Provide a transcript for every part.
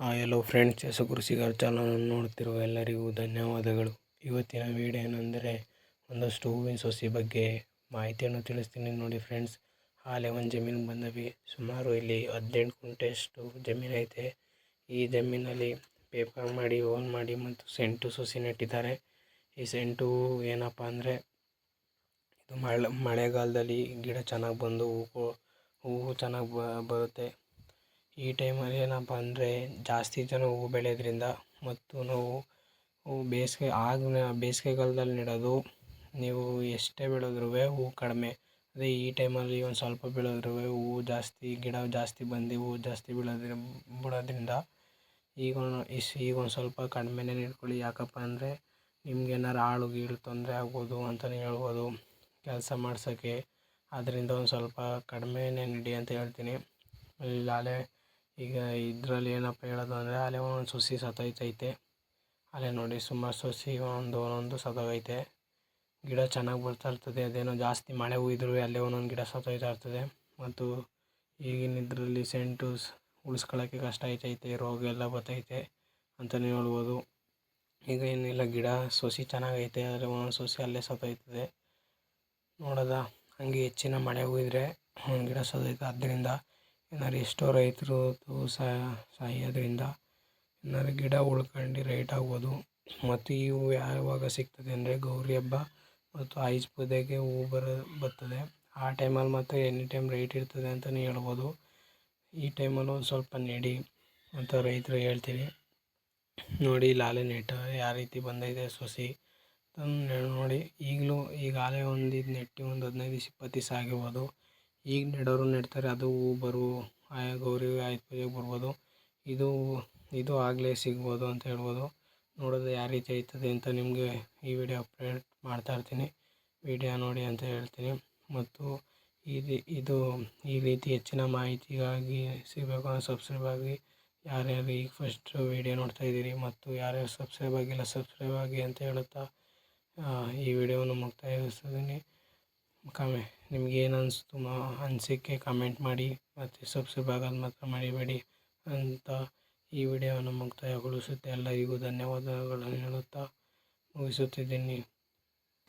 Hello friends S Krishikar channel ನೋಡ್ತಿರುವ ಎಲ್ಲರಿಗೂ ಧನ್ಯವಾದಗಳು. ಇವತ್ತಿನ ವಿಡಿಯೋ ಏನಂದರೆ ಒಂದಷ್ಟು ಹೂವಿನ ಸೊಸಿ ಬಗ್ಗೆ ಮಾಹಿತಿಯನ್ನು ತಿಳಿಸ್ತೀನಿ ನೋಡಿ ಫ್ರೆಂಡ್ಸ್ ಹಾಲೆ ಒಂದು ಜಮೀನು ಬಂದವಿ. ಸುಮಾರು ಇಲ್ಲಿ ಹದಿನೆಂಟು ಕುಂಟೆಷ್ಟು ಜಮೀನು ಐತೆ. ಈ ಜಮೀನಲ್ಲಿ ಪೇಪರ್ ಮಾಡಿ ಓನ್ ಮಾಡಿ ಮತ್ತು ಸೆಂಟು ಸೊಸಿ ನೆಟ್ಟಿದ್ದಾರೆ. ಈ ಸೆಂಟು ಏನಪ್ಪ ಅಂದರೆ ಇದು ಮಳೆ, ಮಳೆಗಾಲದಲ್ಲಿ ಗಿಡ ಚೆನ್ನಾಗಿ ಬಂದು ಹೂವು ಹೂವು ಚೆನ್ನಾಗಿ ಬರುತ್ತೆ. ಈ ಟೈಮಲ್ಲಿ ಏನಪ್ಪ ಅಂದರೆ ಜಾಸ್ತಿ ಜನ ಹೂವು ಬೆಳೆಯೋದ್ರಿಂದ ಮತ್ತು ನಾವು ಹೂವು ಬೇಸಿಗೆ ಆಗ ಬೇಸಿಗೆಗಾಲ್ದಲ್ಲಿ ನೆಡೋದು, ನೀವು ಎಷ್ಟೇ ಬೆಳೆದ್ರೂ ಹೂವು ಕಡಿಮೆ. ಅದೇ ಈ ಟೈಮಲ್ಲಿ ಒಂದು ಸ್ವಲ್ಪ ಬೆಳೆದ್ರೂ ಹೂವು ಜಾಸ್ತಿ, ಗಿಡ ಜಾಸ್ತಿ ಬಂದು ಹೂವು ಜಾಸ್ತಿ ಬೀಳೋದ್ರಿಂದ ಬಿಡೋದ್ರಿಂದ ಈಗ ಈಗ ಒಂದು ಸ್ವಲ್ಪ ಕಡಿಮೆನೇ ಇಟ್ಕೊಳ್ಳಿ. ಯಾಕಪ್ಪ ಅಂದರೆ ನಿಮ್ಗೆ ಏನಾರು ಆಳು ಗೀಳು ತೊಂದರೆ ಆಗ್ಬೋದು ಅಂತಲೇ ಹೇಳ್ಬೋದು. ಕೆಲಸ ಮಾಡ್ಸೋಕ್ಕೆ. ಅದರಿಂದ ಒಂದು ಸ್ವಲ್ಪ ಕಡಿಮೆನೇ ನೆಡಿ ಅಂತ ಹೇಳ್ತೀನಿ. ಇಲ್ಲಿ ಈಗ ಇದರಲ್ಲಿ ಏನಪ್ಪ ಹೇಳೋದು ಅಂದರೆ ಅಲ್ಲೇ ಒಂದೊಂದು ಸಸಿ ಸತ್ತೋಯ್ತೈತೆ ಅಲ್ಲೇ ನೋಡಿ ಸುಮಾರು ಸೊಸಿ ಒಂದು ಒಂದೊಂದು ಸತ್ತೋಗೈತೆ ಗಿಡ ಚೆನ್ನಾಗಿ ಬರ್ತಾ ಇರ್ತದೆ, ಅದೇನೋ ಜಾಸ್ತಿ ಮಳೆ ಹುಯ್ದ್ರು ಅಲ್ಲೇ ಒಂದೊಂದು ಗಿಡ ಸತ್ತೋಯ್ತಾ ಇರ್ತದೆ. ಮತ್ತು ಈಗಿನ ಇದರಲ್ಲಿ ಸೆಂಟು ಉಳಿಸ್ಕೊಳ್ಳೋಕ್ಕೆ ಕಷ್ಟ ಆಯ್ತೈತೆ ರೋಗ ಎಲ್ಲ ಬರ್ತೈತೆ ಅಂತಲೇ ಹೇಳ್ಬೋದು. ಈಗ ಏನಿಲ್ಲ ಗಿಡ ಸೊಸಿ ಚೆನ್ನಾಗೈತೆ ಆದರೆ ಒಂದೊಂದು ಸೊಸಿ ಅಲ್ಲೇ ಸತ್ತೋಯ್ತದೆ ನೋಡೋದ, ಹಂಗೆ ಹೆಚ್ಚಿನ ಮಳೆ ಹುಯ್ದ್ರೆ ಒಂದು ಗಿಡ ಸತ್ತೋಯ್ತು ಆದ್ದರಿಂದ ಏನಾದ್ರು ಎಷ್ಟೋ ರೈತರು ಸಾಯೋದ್ರಿಂದ ಏನಾದ್ರು ಗಿಡ ಉಳ್ಕೊಂಡು ರೈಟ್ ಆಗ್ಬೋದು. ಮತ್ತು ಈ ಹೂವು ಯಾವಾಗ ಸಿಗ್ತದೆ ಅಂದರೆ ಗೌರಿ ಹಬ್ಬ ಮತ್ತು ಆಯುಧ ಪೂಜೆಗೆ ಹೂವು ಬರೋ, ಬರ್ತದೆ. ಆ ಟೈಮಲ್ಲಿ ಮಾತ್ರ ಎನಿ ಟೈಮ್ ರೈಟ್ ಇರ್ತದೆ ಅಂತಲೇ ಹೇಳ್ಬೋದು. ಈ ಟೈಮಲ್ಲಿ ಒಂದು ಸ್ವಲ್ಪ ನೆಡಿ ಅಂತ ರೈತರು ಹೇಳ್ತೀನಿ ನೋಡಿ ಲಾಲೆ ನೆಟ್ಟು ಯಾವ ರೀತಿ ಬಂದೈತೆ ಸಸಿ. ನೋಡಿ ಈಗಲೂ ಈಗ ಆಲೆ ಒಂದು ಇದು ನೆಟ್ಟು ಒಂದು ಹದಿನೈದು ದಿವ್ಸ ಇಪ್ಪತ್ತು ದಿವಸ ಆಗಿರ್ಬೋದು. ಈಗ ನೆಡೋರು ನೆಡ್ತಾರೆ, ಅದು ಹೂ ಆಯಾ ಗೌರಿ ಆಯುಧ ಬರ್ಬೋದು. ಇದು ಇದು ಆಗಲೇ ಸಿಗ್ಬೋದು ಅಂತ ಹೇಳ್ಬೋದು. ನೋಡೋದು ಯಾವ ರೀತಿ ಆಯ್ತದೆ ಅಂತ ನಿಮಗೆ ಈ ವಿಡಿಯೋ ಅಪ್ಡೇಟ್ ಮಾಡ್ತಾ ಇರ್ತೀನಿ. ವಿಡಿಯೋ ನೋಡಿ ಅಂತ ಹೇಳ್ತೀನಿ. ಮತ್ತು ಇದು ಇದು ಈ ರೀತಿ ಹೆಚ್ಚಿನ ಮಾಹಿತಿಗಾಗಿ ಸಿಗಬೇಕು ಅಂದರೆ ಸಬ್ಸ್ಕ್ರೈಬ್ ಆಗಿ, ಯಾರ್ಯಾರು ಈಗ ಫಸ್ಟ್ ವಿಡಿಯೋ ನೋಡ್ತಾ ಇದ್ದೀರಿ ಮತ್ತು ಯಾರ್ಯಾರು ಸಬ್ಸ್ಕ್ರೈಬ್ ಆಗಿಲ್ಲ ಸಬ್ಸ್ಕ್ರೈಬ್ ಆಗಿ ಅಂತ ಹೇಳುತ್ತಾ ಈ ವಿಡಿಯೋವನ್ನು ಮುಕ್ತಾಯಗೊಳಿಸ್ತಿದ್ದೀನಿ ಕಮೆ ನಿಮ್ಗೆ ಏನು ಅನಿಸ್ತು ಮಾ, ಅನಿಸಿಕೆ ಕಮೆಂಟ್ ಮಾಡಿ, ಮತ್ತು ಸಬ್ಸ್ಕ್ರೈಬ್ ಆಗೋದು ಮಾತ್ರ ಮರಿಬೇಡಿ ಅಂತ ಈ ವಿಡಿಯೋವನ್ನು ಮುಕ್ತಾಯಗೊಳಿಸುತ್ತೆ. ಎಲ್ಲರಿಗೂ ಧನ್ಯವಾದಗಳನ್ನು ಹೇಳುತ್ತಾ ಮುಗಿಸುತ್ತಿದ್ದೀನಿ.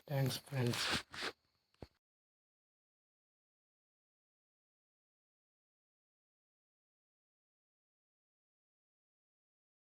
Thanks friends